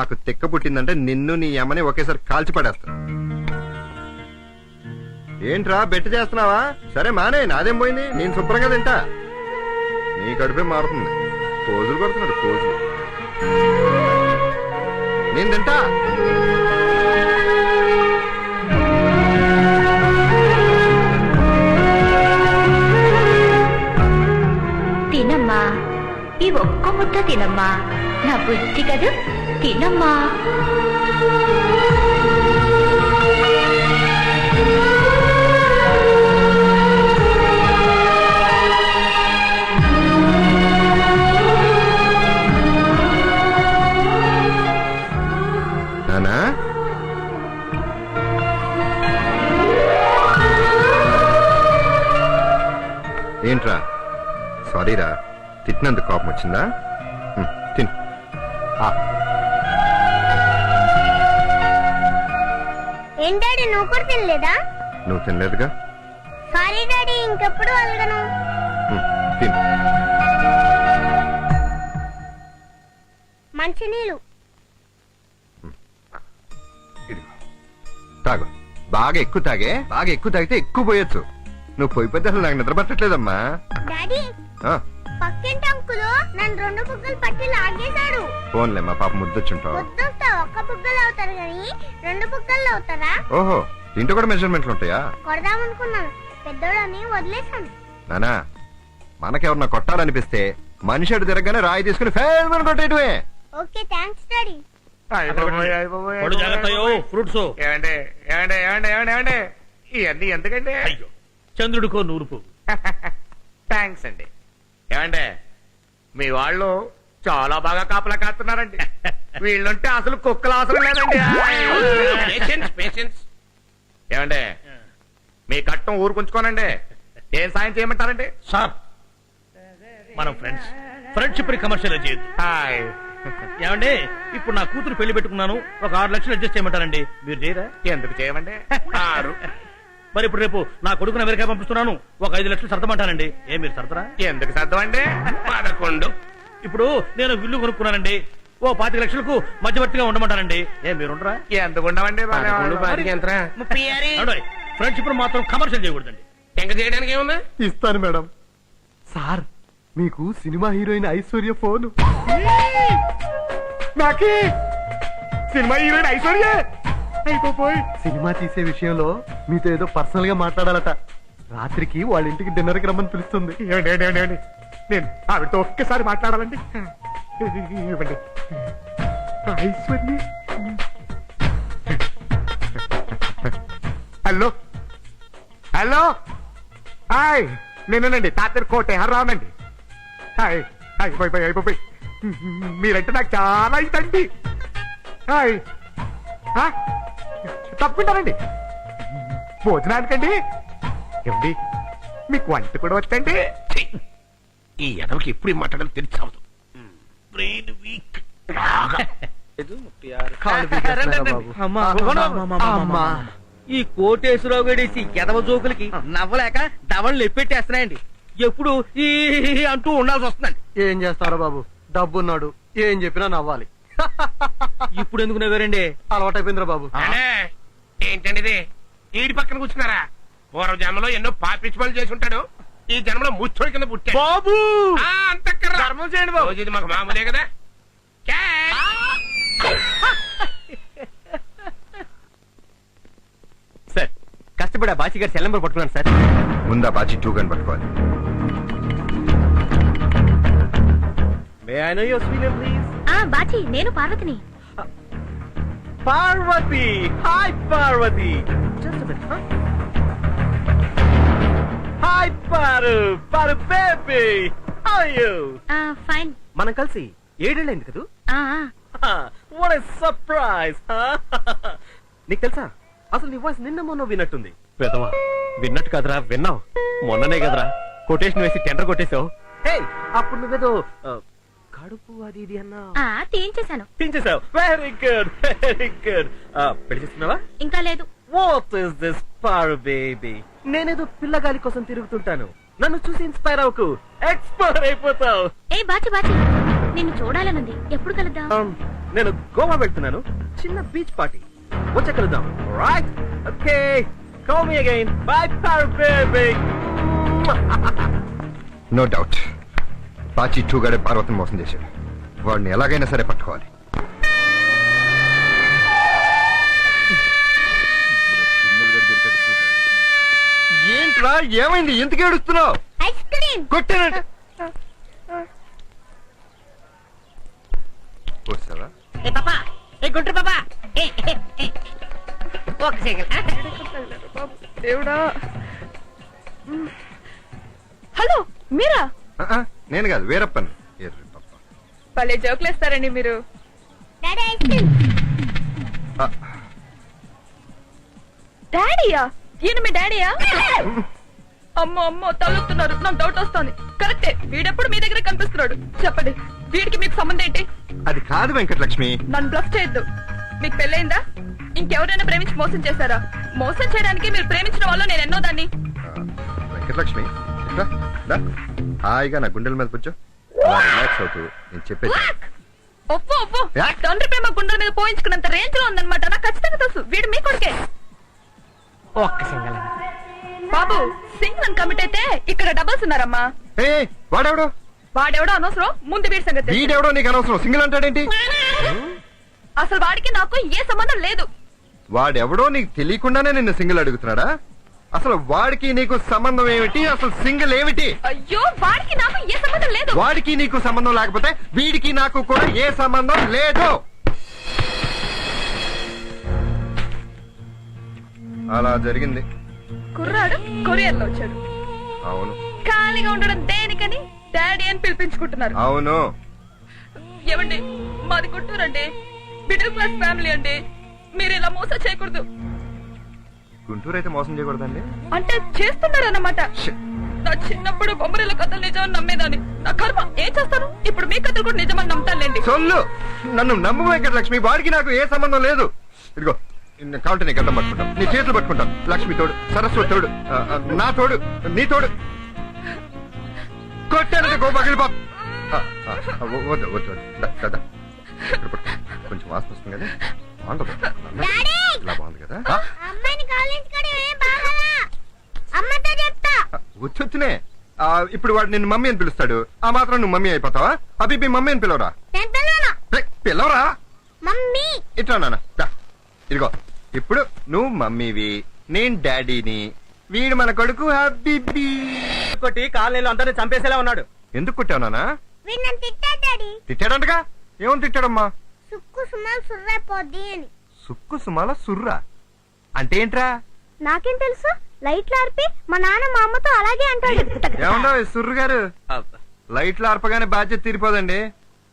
నాకు తిక్క పుట్టిందంటే నిన్ను నీ అమ్మని ఒకేసారి కాల్చి పడేస్తా. ఏంట్రా బెట్టు చేస్తున్నావా? సరే మానే నాదేం పోయింది? నేను శుభ్రంగా తింటా. నీ కడుపే మారుతుంది. పోజులు కొడుతున్నాడు పోజులు. నేను తింటా. తినమ్మా. ఈ ఒక్క ముద్ద తినమ్మా. నా బుద్ధి కదా? తినమ్మా నానా? ఏంట్రా? సారీరా తిట్టినందుకు కోపం వచ్చిందా? తిను. ఏం డాడీ నువ్వు కూడా తినలేదా? నువ్వు తినలేదుగా? సారీ డాడీ ఇంకెప్పుడు అలగను తిను. మంచినీళ్ళు. తాగు. బాగా ఎక్కువ తాగే బాగా ఎక్కువ తాగితే ఎక్కువ పోయొచ్చు. నువ్వు పోయి పెద్ద అసలు నాకు నిద్ర పట్టట్లేదమ్మా. డాడీ అంకులు నన్ను రెండు బుగ్గలు పట్టి లాగేశాడు. ఫోన్లే మా పాప ముద్దొచ్చుంటావు. వద్దొస్తా ఒక్క బుగ్గలు అవుతారు కానీ రెండు బుగ్గలు అవుతారా? ఓహో దీంట్లో కూడా మెజర్మెంట్లు ఉంటాయా? కొడదామనుకున్నాను పెద్దోడని వదిలేశాను. నానా మనకెవరన్నా కొట్టాలనిపిస్తే మనిషి అడు తిరగగానే రాయి తీసుకుని ఫేల్ అని కొట్టేయటమే. ఓకే థ్యాంక్స్ డాడీ పడు జాగ్రత్తయో ఫ్రూట్స్. ఏమండి ఏమండి ఏమండి ఏమండి ఏమండి. ఇవన్నీ ఎందుకండి? అయ్యో చంద్రుడికో నూరుపు. థ్యాంక్స్ అండి. ఏమండి? మీ వాళ్ళు చాలా బాగా కాపలా కాస్తున్నారండి. వీళ్ళుంటే అసలు కుక్కలు అవసరం లేదండి. ఏమండి? మీ కట్టం ఊరుకుంచుకోనండి. ఏం సాయం చేయమంటారండి? సార్ మనం ఫ్రెండ్స్ ఫ్రెండ్షిప్ కమర్షియల్ చేయొద్దు. హాయ్. ఏమండి? ఇప్పుడు నా కూతురు పెళ్ళి పెట్టుకున్నాను. ఒక ఆరు లక్షలు అడ్జస్ట్ చేయమంటారండి. మీరు చేయరా? ఎందుకు చేయమండి? ఆరు. మరి ఇప్పుడు రేపు నా కొడుకుని అమెరికా పంపిస్తున్నాను. ఒక ఐదు లక్షలు సర్దమంటానండి ఏ మీరు సర్దరా? ఎందుకు సర్దమండి? పదకొండు. ఇప్పుడు నేను ఇల్లు కొనుక్కున్నానండి. ఓ పాతిక లక్షలకు మధ్యవర్తిగా ఉండమంటానండి. ఏ మీరు ఉండరా? ఎందుకు ఉండమండి ఫ్రెండ్షిప్ మాత్రం కమర్షియల్ చేయకూడదండి. ఇంకా చేయడానికి ఏముంది? ఇస్తాను మేడం. సార్ మీకు సినిమా హీరోయిన్ ఐశ్వర్య ఫోన్. నాకి! Cinema heroine Aishwarya! అయిపోయి సినిమా తీసే విషయంలో మీతో ఏదో పర్సనల్గా మాట్లాడాలట. రాత్రికి వాళ్ళ ఇంటికి డిన్నర్కి రమ్మని పిలుస్తుంది. నేను ఆవిడతో ఒక్కసారి మాట్లాడాలండి. ఇవ్వండి. ఐశ్వర్య. హలో. హలో. హాయ్. నేనేనండి. తాతర్ కోటే. హర్రావునండి. హాయ్. హాయ్ పోయి పోయి అయిపోయి మీరంటే నాకు చాలా ఇదండి. హాయ్. ఆ? తప్పుకుంటానండి భోజనానికండి. ఏమండి? మీకు వంట కూడా వచ్చండి. ఈ ఎదవకి ఎప్పుడు ఏం మాట్లాడాలో తెలిసావదు బ్రెయిన్ వీక్. ఈ కోటేశ్వరరావు గడేసి ఎదవ జోకులకి నవ్వలేక దవళ్ళు ఎప్పెట్టేస్తున్నాయండి. ఎప్పుడు ఈ అంటూ ఉండాల్సి వస్తుందండి. ఏం చేస్తారో బాబు? డబ్బున్నాడు. ఏం చెప్పినా నవ్వాలి. ఇప్పుడు ఎందుకు నవ్వారండి? అలవాటైపోయిందిరా బాబు. ఏంటండి ఇది? ఈడి పక్కన కూర్చున్నారా? పూర్వ జన్మలో ఎన్నో పాపిచ్చి పనులు చేసి ఉంటాడు ఈ జన్మలో ముచ్చోడి కింద పుట్టాడు. బాబు! ఆ, అంతక్కర్రా. ధర్మం చేయండి బాబు. రోజు ఇది మాకు మామూలే కదా. సార్ కష్టపడి ఆ బాచి గారి సెల్ నెంబర్ పట్టుకున్నాను సార్. ముందా బాచి టూ గన్ పట్టుకోవాలి. May I know your sweet name please ఆ బాచి నేను పార్వతిని. Parvati! Hi Parvati! Hi Paru Paru baby! How you ఆ ఫైన్. మనం కలిసి ఏడేళ్ళైంది కదూ. వాట్ సర్ప్రైజ్ నీకు తెలుసా? అసలు నీ వాయిస్ నిన్న మొన్న విన్నట్టుంది. పెదవా విన్నట్టు కదరా విన్నావు. మొన్ననే కదరా కొటేషన్ వేసి టెండర్ కొట్టేశావు. హే అప్పుడు నువ్వేదో కడుపు అది ఇది అన్నా? ఆ తీయించేశాను. పించేశావు వెరీ గుడ్ వెరీ గుడ్ పెళ్ళి చేస్తున్నావా? ఇంకా లేదు. వాట్ ఇస్ దిస్ పార్ బేబీ నేనేదో పిల్లగాలి కోసం తిరుగుతుంటాను. నన్ను చూసి ఇన్స్పైర్ అవ్వకు. ఎక్స్పైర్ అయిపోతావు. ఏ బాచి బాచి. నిన్ను చూడాలనుంది. ఎప్పుడు కలుద్దాం? Um, నేను గోవా వెళ్తున్నాను. చిన్న బీచ్ పార్టీ వచ్చే కలుద్దాం. Right okay call me again bye per baby no doubt పాచి టూగాడే పార్వతిని మోసం చేశాడు. వాడిని ఎలాగైనా సరే పట్టుకోవాలి. ఏంట్రా ఏమైంది? ఎందుకు ఏడుస్తున్నావు? Ice cream. కొట్టానంటే. వస్తావా ఏ పాపా ఏ గుండ్రు పాపా? ఏ, ఏ, ఏ. ఒక సెకండ్ దేవుడా. హలో మీరా? ఆ, ఆ, నేను కాదు వేరప్పని. ఎర్రి పప్ప. భలే జోకులేస్తారండి మీరు. డాడీ ఐస్ క్రీమ్ ఆ, డాడీయా? ఈయన మీ డాడీయా? అమ్మో అమ్మో తలొస్తున్నారు నాకు డౌట్ వస్తుంది. కరెక్టే. వీడెప్పుడు మీ దగ్గర కనిపిస్తున్నాడు. చెప్పండి వీడికి మీకు సంబంధం ఏంటి? అది కాదు వెంకటలక్ష్మి. నన్ను బ్లఫ్ చేయొద్దు. మీకు పెళ్ళైందా ఇంకెవరైనా ప్రేమించి మోసం చేశారా? మోసం చేయడానికి మీరు ప్రేమించిన వాళ్ళు నేను ఎన్నో దాన్ని. ఆ, వెంకటలక్ష్మి ఇట్రా, రా. హాయిగా నా గుండెల మీద కూర్చో. అలా రిలాక్స్ అవుతూ నేను చెప్పేది ఒప్పు ఒప్పు! యా. తండ్రి ప్రేమ గుండెల మీద పోయించుకున్నంత రేంజ్లో ఉందన్నమాట. నాకు ఖచ్చితంగా తెలుసు. వీడు మీ కొడుకే. ఒక్క సెకండ్ బాబు సింగ్ నన్ను కమిట్ అయితే ఇక్కడ డబల్స్ ఉన్నారమ్మా. ఏ వాడెవడో? వాడెవడో అనవసరం. ముందు వీడి సంగతి తెలుసు. వీడెవడో నీకు అనవసరం. సింగిల్ అంటాడేంటి? అసలు వాడికి నాకు ఏ సంబంధం లేదు. వాడెవడో నీకు తెలియకుండానే నిన్ను సింగిల్ అడుగుతున్నాడా? అసలు వాడికి నీకు సంబంధం ఏమిటి? అసలు సింగిల్ ఏమిటి? అయ్యో వాడికి నాకు ఏ సంబంధం లేదు. వాడికి నీకు సంబంధం లేకపోతే వీడికి నాకు కూడా ఏ సంబంధం లేదు. అలా జరిగింది. కుర్రాడు కొరియర్లో వచ్చాడు. అవును. ఖాళీగా ఉండడం దేనికని డాడీ అని పిలిపించుకుంటున్నారు. అవును. ఏమండి మాది గుంటూరండి. మిడిల్ క్లాస్ ఫ్యామిలీ అండి. మీరు ఇలా మోసం చేయకూడదు. గుంటూరు అయితే మోసం చేయకూడదండి. అంటే చేస్తున్నారు అన్నమాట ష్. నా చిన్నప్పుడు బొమ్మరిల కథలు నిజమని నమ్మేదాన్ని. నా కర్మ ఏం చేస్తాను? ఇప్పుడు మీ కథలు కూడా నిజమని నమ్ముతానులేండి. సొల్లు! నన్ను నమ్ము వెంకటలక్ష్మి వాడికి నాకు ఏ సంబంధం లేదు. ఇదిగో కావుంటే నీకు అడ్డం పట్టుకుంటాం నీ చేతులు పట్టుకుంటాం లక్ష్మి తోడు సరస్వతి తోడు ఆ, ఆ, నా తోడు నీ తోడు. కొట్టానంటే గో పగిలి పాప్ ఆ, ఆ, ఆ, వద్దు వద్దు వద్దు. దా, దా, దా. ఇక్కడ పట్టుకో. కొంచెం వాసన వస్తుంది కదా. బాగుంటుంది ఇలా బాగుంది కదా. ఆ, అమ్మాయిని కాలించుకోవడం ఏం బాగాలా అమ్మతో చెప్తా ఆ, వచ్చొచ్చునే ఆ, ఇప్పుడు వాడు నిన్ను మమ్మీ అని పిలుస్తాడు. ఆ మాత్రం నువ్వు మమ్మీ అయిపోతావా? అవి మీ మమ్మీ అని పిలవరా? నేను పిలవరా? మమ్మీ. ఇట్లా నాన్న. ఇదిగో ఇప్పుడు నువ్వు మమ్మీవి నేను డాడీని. వీడు మన కొడుకు హబీబీ. కొట్టి కాలనీలో అందరిని చంపేసేలా ఉన్నాడు. ఎందుకు కొట్టావు డాడీ. తిట్టాడంటగా? ఏమని తిట్టాడమ్మా? సుక్కు సుమాలు అని. సుక్కు సుమాల సుర్రా. అంటే ఏంట్రా? నాకేం తెలుసు? లైట్లు ఆర్పి మా నాన్న మా అమ్మతో అలాగే అంటాడు. ఏమన్నా సుర్రు గారు? లైట్లు ఆర్పగానే బాధ్యత తీరిపోదండి.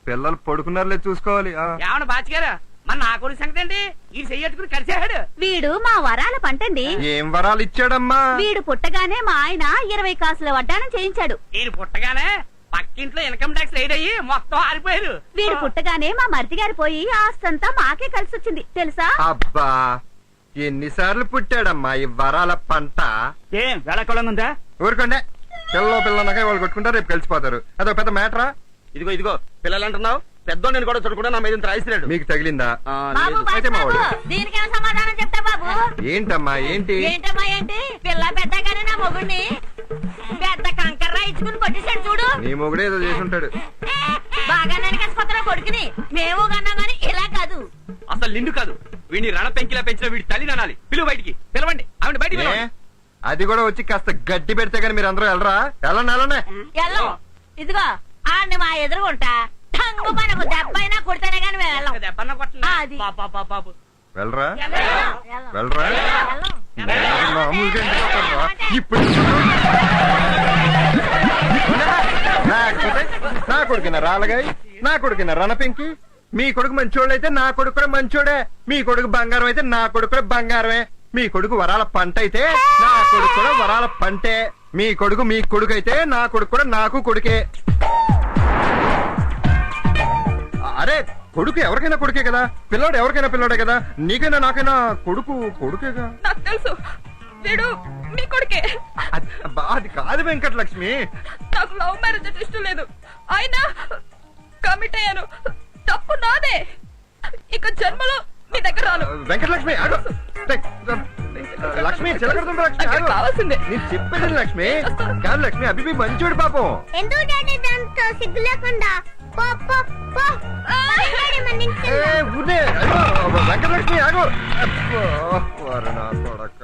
పిల్లలు పడుకున్నారులే చూసుకోవాలి. ఏమన్నా బాచిగారు మన నా కొడుకు సంగతి అండి ఈ చెయ్యట్టుకుని కలిసాడు వీడు మా వరాల పంటండి. ఏం వరాలు ఇచ్చాడమ్మా? వీడు పుట్టగానే మా ఆయన ఇరవై కాసుల వడ్డానం చేయించాడు. ఈయన పుట్టగానే పక్కింట్లో ఇన్కమ్ ట్యాక్స్ రైడ్ అయ్యి మొత్తం ఆరిపోయారు. వీడు పుట్టగానే మా మరిది గారు పోయి ఆస్తంతా మాకే కలిసి వచ్చింది తెలుసా? అబ్బా! ఎన్నిసార్లు పుట్టాడమ్మా ఈ వరాల పంట? ఏం వేళకోళంగా ఉందా ఊరుకోండి. పిల్ల పిల్లనగా వాళ్ళు కొట్టుకుంటారు రేపు కలిసిపోతారు. అదొక పెద్ద మ్యాటరా? ఇదిగో ఇదిగో పిల్లలు అంటున్నావు పెద్ద నేను కూడా చూడకుండా నా మీద ఇంత రాయిస్తున్నాడు మీకు తగిలిందా? ఆ, బాబు లేదు. అయితే మా వాడు. దీనికేం సమాధానం చెప్తా బాబు? ఏంటమ్మా ఏంటి? ఏంటమ్మా ఏంటి? పిల్ల పెద్దగానే నా మొగుడిని? పెద్ద కంకర్రా ఇచ్చుకుని కొట్టేశాడు చూడు. నీ మొగుడే ఏదో చేసి ఉంటాడు బాగా కొడుకుని. మేము కన్నా గానీ ఇలా కాదు. అసలు నిండు కాదు. వీడిని రణ పెంకిలా పెంచిన వీడి తల్లి అనాలి పిలువ బయటికి పిలవండి ఆవిడ బయటికి ఏ? పిలవండి. అది కూడా వచ్చి కాస్త గడ్డి పెడితే గానీ మీరు అందరూ వెళ్ళరా వెళ్ళండి వెళ్ళండి ఎల్లం ఇదిగో ఆడిని మా ఎదురుగుంటా టంగు మనకు దెబ్బైనా కొడితేనే గానీ మేము వెళ్ళం ఒక దెబ్బన్న కొట్టలే. అది. పాప, పాప, పాప. వెళ్ళరా వెళ్ళం. వెళ్ళరా వెళ్ళం. మామూలుగా ఎందుకు వస్తారురా? ఇప్పుడు లేకపోతే నా కొడుకున రాలగాయి నా కొడుకున రణపెంకి మీ కొడుకు మంచోడు అయితే నా కొడుకు కూడా మంచోడే. మీ కొడుకు బంగారం అయితే నా కొడుకు కూడా బంగారమే. మీ కొడుకు వరాల పంట అయితే నా కొడుకు కూడా వరాల పంటే. మీ కొడుకు మీ కొడుకు అయితే నా కొడుకు కూడా నాకు కొడుకే. అరే కొడుకు ఎవరికైనా కొడుకే కదా? పిల్లోడు ఎవరికైనా పిల్లోడే కదా? నీకైనా నాకైనా కొడుకు కొడుకేగా? నాకు తెలుసు. వీడు మీ కొడుకే. అది కాదు వెంకటలక్ష్మి. నాకు లవ్ మ్యారేజ్ ఇష్టం లేదు. అయినా కమిట్ అయ్యాను. తప్పు నాదే. ఇక జన్మలో మీ దగ్గర రాను. వెంకటలక్ష్మి ఆగు. టేక్, లక్ష్మి చిలకడుతుంది లక్ష్మి? ఆగు. కావాల్సిందే. నేను చెప్పేది లక్ష్మి? కాదు లక్ష్మి అభిపి మంచోడు పాపం. ఎందుకు డాడీ దాంతో సిగ్గు లేకుండా? పో పో పో. పద డాడీ మన ఇంటికి ఏ, వెళ్దాం. ఊరినే, అయ్యో, వెంకటలక్ష్మి ఆగు. అబ్బో, వరుణ కొడక.